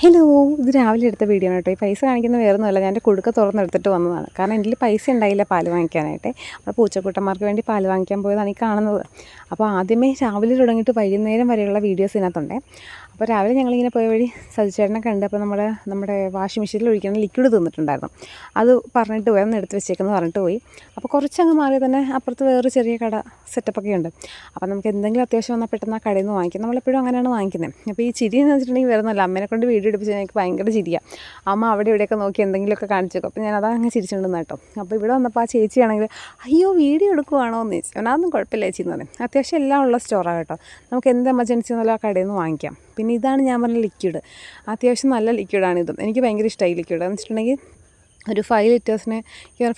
Hello ഇത് രാവിലെ എടുത്ത വീഡിയോ ആണ് കേട്ടോ. ഈ പൈസ കാണിക്കുന്ന വേറെ ഒന്നുമല്ല ഞാൻ എന്റെ കുടുക്ക തുറന്നെടുത്തിട്ട് വന്നതാണ്. കാരണം എന്റെ പൈസ ഉണ്ടായില്ല പാൽ വാങ്ങിക്കാനായിട്ട്. അപ്പോൾ പൂച്ചക്കുട്ടന്മാർക്ക് വേണ്ടി പാൽ വാങ്ങിക്കാൻ പോയതാണ് ഈ കാണുന്നത്. അപ്പോൾ ആദ്യമേ രാവിലെ തുടങ്ങിയിട്ട് വൈകുന്നേരം വരെയുള്ള വീഡിയോസ് ഇതിനകത്തുണ്ട്. അപ്പോൾ രാവിലെ ഞങ്ങളിങ്ങനെ പോയ വഴി സജിച്ചേട്ടനെ കണ്ട് അപ്പോൾ നമ്മുടെ നമ്മുടെ വാഷിംഗ് മെഷീനിൽ ഒഴിക്കുന്ന ലിക്വിഡ് തിന്നിട്ടുണ്ടായിരുന്നു. അത് പറഞ്ഞിട്ട് പോയി ഒന്ന് എടുത്ത് വെച്ചേക്കെന്ന് പറഞ്ഞിട്ട് പോയി. അപ്പോൾ കുറച്ചങ്ങ് മാറി തന്നെ അപ്പുറത്ത് വേറൊരു ചെറിയ കട സെറ്റപ്പൊക്കെ ഉണ്ട്. അപ്പോൾ നമുക്ക് എന്തെങ്കിലും അത്യാവശ്യം വന്നാൽ പെട്ടെന്ന് ആ കടയിൽ നിന്ന് വാങ്ങിക്കും. നമ്മളെപ്പോഴും അങ്ങനെയാണ് വാങ്ങിക്കുന്നത്. അപ്പോൾ ഈ ചിരി എന്ന് വെച്ചിട്ടുണ്ടെങ്കിൽ വരുന്നല്ല അമ്മേനെ കൊണ്ട് എടുപ്പിച്ച് എനിക്ക് ഭയങ്കര ചിരിയാണ് അമ്മ അവിടെ ഇവിടെയൊക്കെ നോക്കി എന്തെങ്കിലുമൊക്കെ കാണിച്ചു വെക്കും അപ്പോൾ ഞാൻ അതാ അങ്ങ് ചിരിച്ചുകൊണ്ടിരുന്ന കേട്ടോ. അപ്പോൾ ഇവിടെ വന്നപ്പോൾ ആ ചേച്ചിയാണെങ്കിൽ അയ്യോ വീഡിയോ എടുക്കുവാണോ എന്ന് ചോദിച്ചു. അതൊന്നും കുഴപ്പമില്ല ചേച്ചി എന്ന് പറയും അത്യാവശ്യം എല്ലാം ഉള്ള സ്റ്റോറാണ് കേട്ടോ. നമുക്ക് എന്ത് എമർജൻസി എന്നാലും ആ കടയിൽ നിന്ന് വാങ്ങിക്കാം. പിന്നെ ഇതാണ് ഞാൻ പറഞ്ഞ ലിക്വിഡ് അത്യാവശ്യം നല്ല ലിക്വിഡാണ് ഇതും. എനിക്ക് ഭയങ്കര ഇഷ്ടമായി ലിക്വിഡ് എന്ന് വെച്ചിട്ടുണ്ടെങ്കിൽ ഒരു ഫൈവ് ലിറ്റേഴ്സിന്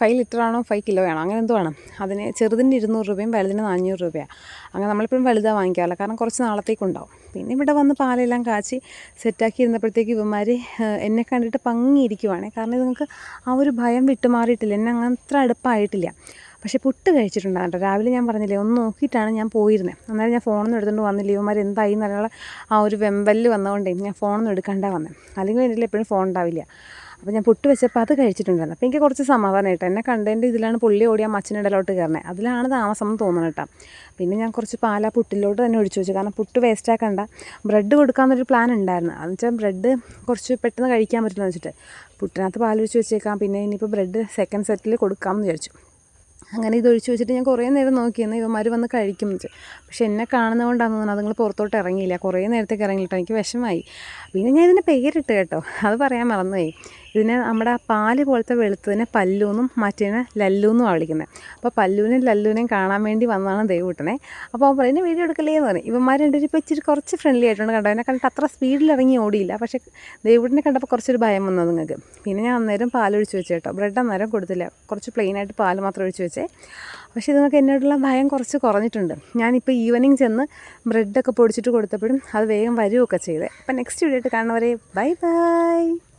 ഫൈവ് ലിറ്റർ ആണോ ഫൈവ് കിലോ ആണോ അങ്ങനെ എന്തോ ആണ്. അതിന് ചെറുതിന് ഇരുന്നൂറ് രൂപയും വലുതിന് നാനൂറ് രൂപയാണ് അങ്ങനെ നമ്മളിപ്പോഴും വലുതാണ് വാങ്ങിക്കാറില്ല. കാരണം കുറച്ച് നാളത്തേക്ക് നാളത്തേക്കുണ്ടാവും. പിന്നെ ഇവിടെ വന്ന് പാലെല്ലാം കാച്ചി സെറ്റാക്കി ഇരുന്നപ്പോഴത്തേക്ക് ഇവന്മാർ എന്നെ കണ്ടിട്ട് പങ്ങിയിരിക്കുവാണ്. കാരണം ഇത് നിങ്ങൾക്ക് ആ ഒരു ഭയം വിട്ടുമാറിയിട്ടില്ല എന്നെ അങ്ങനെ അത്ര അടുപ്പായിട്ടില്ല. പക്ഷേ പുട്ട് കഴിച്ചിട്ടുണ്ടാകും കേട്ടോ. രാവിലെ ഞാൻ പറഞ്ഞില്ലേ ഒന്ന് നോക്കിയിട്ടാണ് ഞാൻ പോയിരുന്നത് അന്നേരം ഞാൻ ഫോണൊന്നും എടുത്തുകൊണ്ട് വന്നില്ല. ഇവന്മാർ എന്തായി എന്നുള്ള ആ ഒരു വെമ്പൽ വന്നതുകൊണ്ടേ ഞാൻ ഫോണൊന്നും എടുക്കണ്ട വന്നത് അല്ലെങ്കിൽ എന്റെ എപ്പോഴും ഫോൺ ഉണ്ടാവില്ല. അപ്പോൾ ഞാൻ പുട്ട് വെച്ചപ്പോൾ അത് കഴിച്ചിട്ടുണ്ടായിരുന്നു. അപ്പോൾ എനിക്ക് കുറച്ച് സമാധാനം കേട്ടോ. എന്നെ കണ്ടതിന്റെ ഇതിലാണ് പുള്ളി ഓടി ആ മച്ചിനിടയിലോട്ട് കയറണേ അതിലാണ് താമസം എന്ന് തോന്നുന്നത് കേട്ടോ. പിന്നെ ഞാൻ കുറച്ച് പാല പുട്ടിലോട്ട് തന്നെ ഒഴിച്ചു വെച്ചു. കാരണം പുട്ട് വേസ്റ്റ് ആക്കണ്ട. ബ്രെഡ് കൊടുക്കാമെന്നൊരു പ്ലാൻ ഉണ്ടായിരുന്നു. അതെന്ന് വെച്ചാൽ ബ്രെഡ് കുറച്ച് പെട്ടെന്ന് കഴിക്കാൻ പറ്റുമെന്ന് വെച്ചിട്ട്. പുട്ടിനകത്ത് പാൽ ഒഴിച്ച് വെച്ചേക്കാം. പിന്നെ ഇനിയിപ്പോൾ ബ്രെഡ് സെക്കൻഡ് സെറ്റിൽ കൊടുക്കാമെന്ന് വിചാരിച്ചു. അങ്ങനെ ഇത് ഒഴിച്ച് വെച്ചിട്ട് ഞാൻ കുറേ നേരം നോക്കിയെന്ന് ഇവന്മാർ വന്ന് കഴിക്കും വെച്ച്. പക്ഷെ എന്നെ കാണുന്നതുകൊണ്ടാണെന്ന് തോന്നുന്നു അതുങ്ങൾ പുറത്തോട്ട് ഇറങ്ങിയില്ല. കുറേ നേരത്തേക്ക് ഇറങ്ങിയിട്ടോ എനിക്ക് വിഷമായി പിന്നെ ഞാൻ ഇതിന്റെ പേരിട്ട് കേട്ടോ. അത് പറയാൻ മറന്നുപോയി. ഇതിനെ നമ്മുടെ പാൽ പോലത്തെ വെളുത്തതിനെ പല്ലുവെന്നും മറ്റേനെ ലല്ലുവെന്നുമാണ് വിളിക്കുന്നത് അപ്പോൾ പല്ലുവിനും ലല്ലുവിനെയും കാണാൻ വേണ്ടി വന്നതാണ് ദൈവൂട്ടനെ അപ്പോൾ അവൻ പറയുന്നത് വീഡിയോ എടുക്കലേ എന്ന് പറഞ്ഞു ഇവന്മാർ രണ്ടുപേരും ഇപ്പോൾ ഇച്ചിരി കുറച്ച് ഫ്രണ്ട്ലി ആയിട്ടുണ്ട് കണ്ടോ? എന്നെ കണ്ടിട്ട് അത്ര സ്പീഡിൽ ഇറങ്ങി ഓടിയില്ല. പക്ഷേ ദൈവൂട്ടിനെ കണ്ടപ്പോൾ കുറച്ചൊരു ഭയം വന്നു നിങ്ങൾക്ക് പിന്നെ ഞാൻ അന്നേരം പാൽ ഒഴിച്ച് വെച്ചു കേട്ടോ. ബ്രെഡ് അന്നേരം കൊടുത്തില്ല. കുറച്ച് പ്ലെയിനായിട്ട് പാൽ മാത്രം ഒഴിച്ച് വെച്ചേ. പക്ഷേ ഇതൊക്കെ എന്നോടുള്ള ഭയം കുറച്ച് കുറഞ്ഞിട്ടുണ്ട്. ഞാനിപ്പോൾ ഈവനിങ് ചെന്ന് ബ്രെഡൊക്കെ പൊടിച്ചിട്ട് കൊടുത്തപ്പോഴും അത് വേഗം വരുമൊക്കെ ചെയ്തേ. അപ്പം നെക്സ്റ്റ് വീഡിയോ ആയിട്ട് കാണുന്നവരെ ബൈ ബൈ